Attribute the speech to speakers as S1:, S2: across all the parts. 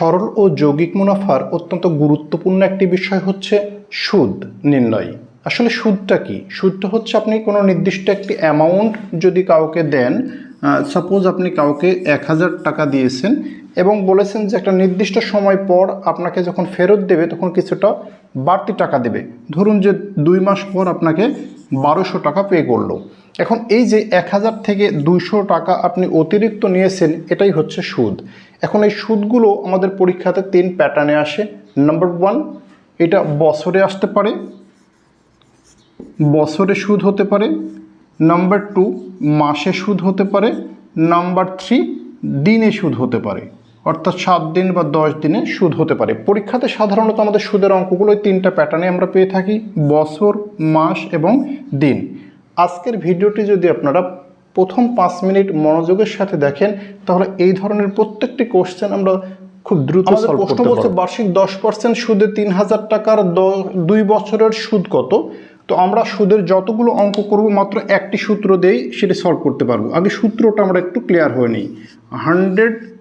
S1: সরল ও যৌগিক মুনাফার অত্যন্ত গুরুত্বপূর্ণ একটি বিষয় হচ্ছে সুদ নির্ণয়। আসলে সুদটা কি? সুদটা হচ্ছে আপনি কোনো নির্দিষ্ট একটি অ্যামাউন্ট যদি কাউকে দেন সাপোজ আপনি কাউকে এক হাজার টাকা দিয়েছেন এবং বলেছেন যে একটা নির্দিষ্ট সময় পর আপনাকে যখন ফেরত দেবে, তখন কিছুটা বাড়তি টাকা দেবে। ধরুন যে দুই মাস পর আপনাকে বারোশো টাকা পে করল। এখন এই যে এক হাজার থেকে দুইশো টাকা আপনি অতিরিক্ত নিয়েছেন, এটাই হচ্ছে সুদ। এখন এই সুদগুলো আমাদের পরীক্ষাতে তিন প্যাটার্নে আসে। নাম্বার ওয়ান এটা বছরে আসতে পারে, বছরে সুদ হতে পারে। নাম্বার টু মাসে সুদ হতে পারে। নাম্বার থ্রি দিনে সুদ হতে পারে। অর্থাৎ সাত দিন বা দশ দিনে সুদ হতে পারে। পরীক্ষাতে সাধারণত আমাদের সুদের অঙ্কগুলো তিনটা প্যাটার্নে আমরা পেয়ে থাকি বছর মাস এবং দিন। আজকের ভিডিওটি যদি আপনারা প্রথম পাঁচ মিনিট মনোযোগের সাথে দেখেন তাহলে এই ধরনের প্রত্যেকটি কোশ্চেন আমরা খুব দ্রুত
S2: প্রশ্ন বলছে
S1: বার্ষিক দশ পার্সেন্ট সুদে তিন হাজার টাকার দ- দুই বছরের সুদ কত? তো আমরা সুদের যতগুলো অঙ্ক করব মাত্র একটি সূত্র দিয়েই সেটি সলভ করতে পারব। আগে সূত্রটা আমরা একটু ক্লিয়ার হয়ে নিই। হান্ড্রেড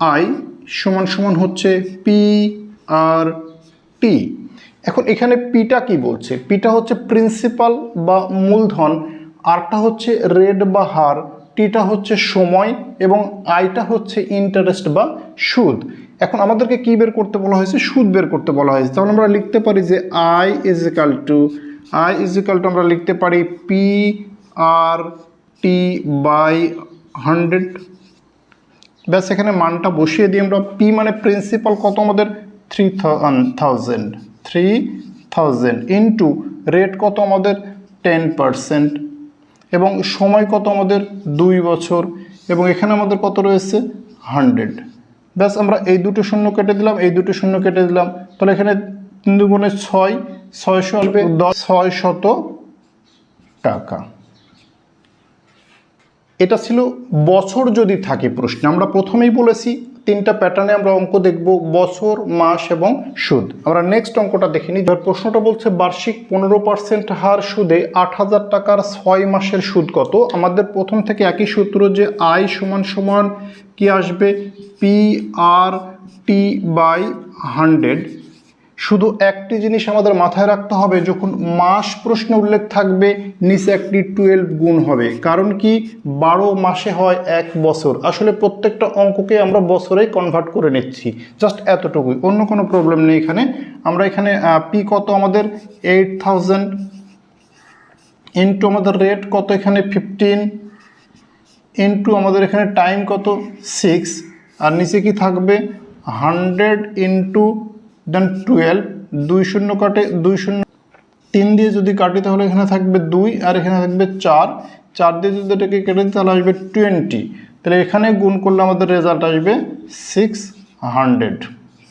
S1: আই সমান সমান হচ্ছে পি আর টি এখন এখানে পিটা কি বলছে? পিটা হচ্ছে প্রিন্সিপাল বা মূলধন আরটা হচ্ছে রেড বা হার টিটা হচ্ছে সময় এবং আইটা হচ্ছে ইন্টারেস্ট বা সুদ। এখন আমাদেরকে কি বের করতে বলা হয়েছে? সুদ বের করতে বলা হয়েছে। তাহলে আমরা লিখতে পারি যে I is two I is two আমরা লিখতে পারি P R T by hundred ব্যাস, এখানে মানটা বসিয়ে দিই আমরা পি মানে প্রিন্সিপাল কত আমাদের? Three thousand three thousand into rate কত আমাদের? টেন পারসেন্ট এবং সময় কত আমাদের? দুই বছর। এবং এখানে আমাদের কত রয়েছে? হান্ড্রেড ব্যাস, আমরা এই দুটো শূন্য কেটে দিলাম, এই দুটো শূন্য কেটে দিলাম। তাহলে এখানে তিন দুগুণে ছয়, ছয়শো দশ, ছয় শত টাকা। এটা ছিল বছর যদি থাকে প্রশ্ন। আমরা প্রথমেই বলেছি, তিনটা প্যাটার্নে আমরা অঙ্ক দেখব, বছর, মাস এবং সুদ। আমরা নেক্সট অঙ্কটা দেখে নিই। প্রশ্নটা বলছে, বার্ষিক পনেরো পার্সেন্ট হার সুদে আট হাজার টাকার ছয় মাসের সুদ কত? আমাদের প্রথম থেকে একই সূত্র যে আয় সমান সমান কি আসবে? P R T by hundred শুধু একটি জিনিস আমাদের মাথায় রাখতে হবে, যখন মাস প্রশ্নে উল্লেখ থাকবে, নিচে একটি টুয়েলভ গুণ হবে। কারণ কি? বারো মাসে হয় এক বছর। আসলে প্রত্যেকটা অঙ্ককে আমরা বছরেই কনভার্ট করে নিচ্ছি। জাস্ট এতটুকুই। অন্য কোনো প্রবলেম নেই এখানে। আমরা এখানে পি কত আমাদের? এইট থাউজেন্ড ইন্টু আমাদের রেট কত এখানে? ফিফটিন ইন্টু আমাদের এখানে টাইম কত? সিক্স আর নিচে কি থাকবে? হান্ড্রেড ইন্টু দেন টুয়েলভ দুই শূন্য কাটে, দুই শূন্য তিন দিয়ে যদি কাটি তাহলে এখানে থাকবে দুই আর এখানে থাকবে চার। চার দিয়ে যদি এটাকে কেটে দিই তাহলে আসবে টোয়েন্টি তাহলে এখানে গুণ করলে আমাদের রেজাল্ট আসবে six hundred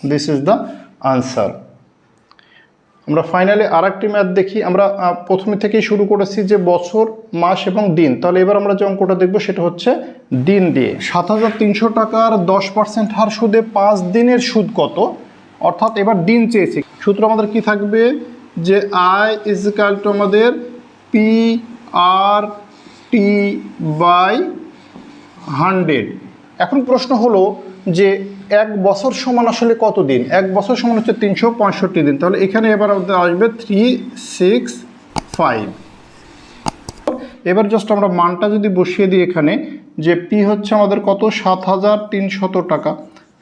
S1: this is the answer আমরা ফাইনালি আর একটি ম্যাথ দেখি। আমরা প্রথমে থেকেই শুরু করেছি যে বছর, মাস এবং দিন। তাহলে এবার আমরা যে অঙ্কটা দেখব সেটা হচ্ছে দিন দিয়ে। সাত হাজার তিনশো টাকার দশ পার্সেন্ট হার সুদে পাঁচ দিনের সুদ কত? অর্থাৎ এবার দিন চেয়েছি। সূত্র আমাদের কি থাকবে? যে আই ইজ টু আমাদের P R T by hundred এখন প্রশ্ন হলো যে এক বছর সমান আসলে কত দিন? এক বছর সমান হচ্ছে তিনশো পঁয়ষট্টি দিন। তাহলে এখানে এবার আমাদের আসবে থ্রি সিক্স ফাইভ এবার জাস্ট আমরা মানটা যদি বসিয়ে দিই এখানে, যে পি হচ্ছে আমাদের কত? সাত হাজার তিনশত টাকা।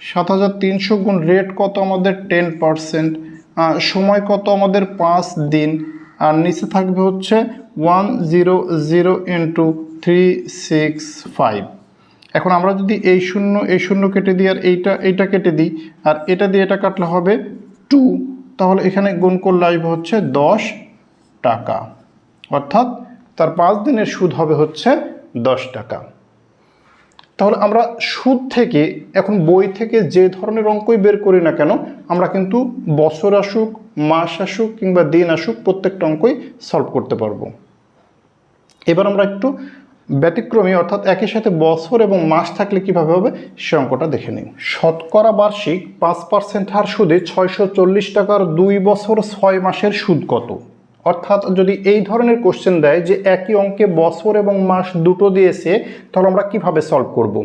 S1: সাত হাজার তিনশো গুণ রেট কত আমাদের টেন পারসেন্ট সময় কত আমাদের পাঁচ দিন, আর নিচে থাকবে হচ্ছে one zero zero into three six five এখন আমরা যদি এই শূন্য এই শূন্য কেটে দিই আর এইটা এইটা কেটে দিই, আর এটা দিয়ে এটা কাটলে হবে টু তাহলে এখানে গুণ করলে আসবে হচ্ছে দশ টাকা। অর্থাৎ তার পাঁচ দিনের সুদ হবে হচ্ছে দশ টাকা। তাহলে আমরা সুদ থেকে, এখন বই থেকে যে ধরনের অঙ্কই বের করি না কেন, আমরা কিন্তু বছর আসুক, মাস আসুক কিংবা দিন আসুক প্রত্যেকটা অঙ্কই সলভ করতে পারব। এবার আমরা একটু ব্যতিক্রমী, অর্থাৎ একই সাথে বছর এবং মাস থাকলে কীভাবে হবে, সে অঙ্কটা দেখে নিই। শতকরা বার্ষিক পাঁচ পার্সেন্ট হার সুদে ছয়শো চল্লিশ টাকার দুই বছর ছয় মাসের সুদ কত? অর্থাৎ যদি এই ধরনের কোশ্চেন দেয় যে একই অঙ্কে বছর এবং মাস দুটো দিয়েছে, তাহলে আমরা কীভাবে সলভ করব।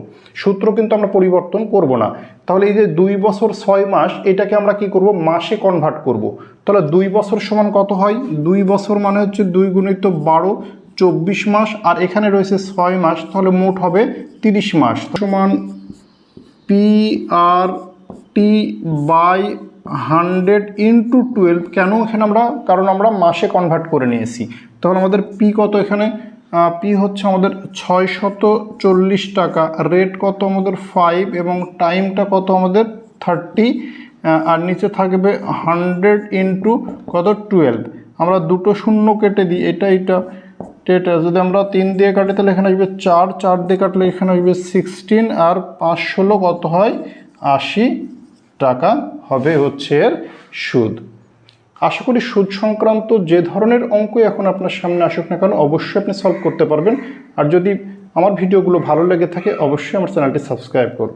S1: সূত্র কিন্তু আমরা পরিবর্তন করব না তাহলে এই যে দুই বছর ছয় মাস, এটাকে আমরা কি করব মাসে কনভার্ট করব। তাহলে দুই বছর সমান কত হয় দুই বছর মানে হচ্ছে দুই গুণিত বারো, চব্বিশ মাস, আর এখানে রয়েছে ছয় মাস, তাহলে মোট হবে তিরিশ মাস সমান P R T by hundred into twelve কেন এখানে আমরা, কারণ আমরা মাসে কনভার্ট করে নিয়েছি। তাহলে আমাদের পি কত এখানে? পি হচ্ছে আমাদের ছয় চল্লিশ টাকা রেট কত আমাদের ফাইভ এবং টাইমটা কত আমাদের থার্টি আর নিচে থাকবে হান্ড্রেড ইন্টু কত? টুয়েলভ আমরা দুটো শূন্য কেটে দিই, এটা এটা এটা। যদি আমরা তিন দিয়ে কাটি, তাহলে এখানে আসবে চার চার দিয়ে কাটলে এখানে আসবে সিক্সটিন আর পাঁচ ষোলো কত হয়? আশি। টাকা হবে হচ্ছে এর সুদ। আশা করি সুদ সংক্রান্ত যে ধরনের অঙ্কই এখন আপনার সামনে আসুক না কেন, অবশ্যই আপনি সলভ করতে পারবেন। আর যদি আমার ভিডিওগুলো ভালো লেগে থাকে, অবশ্যই আমার চ্যানেলটি সাবস্ক্রাইব করুন।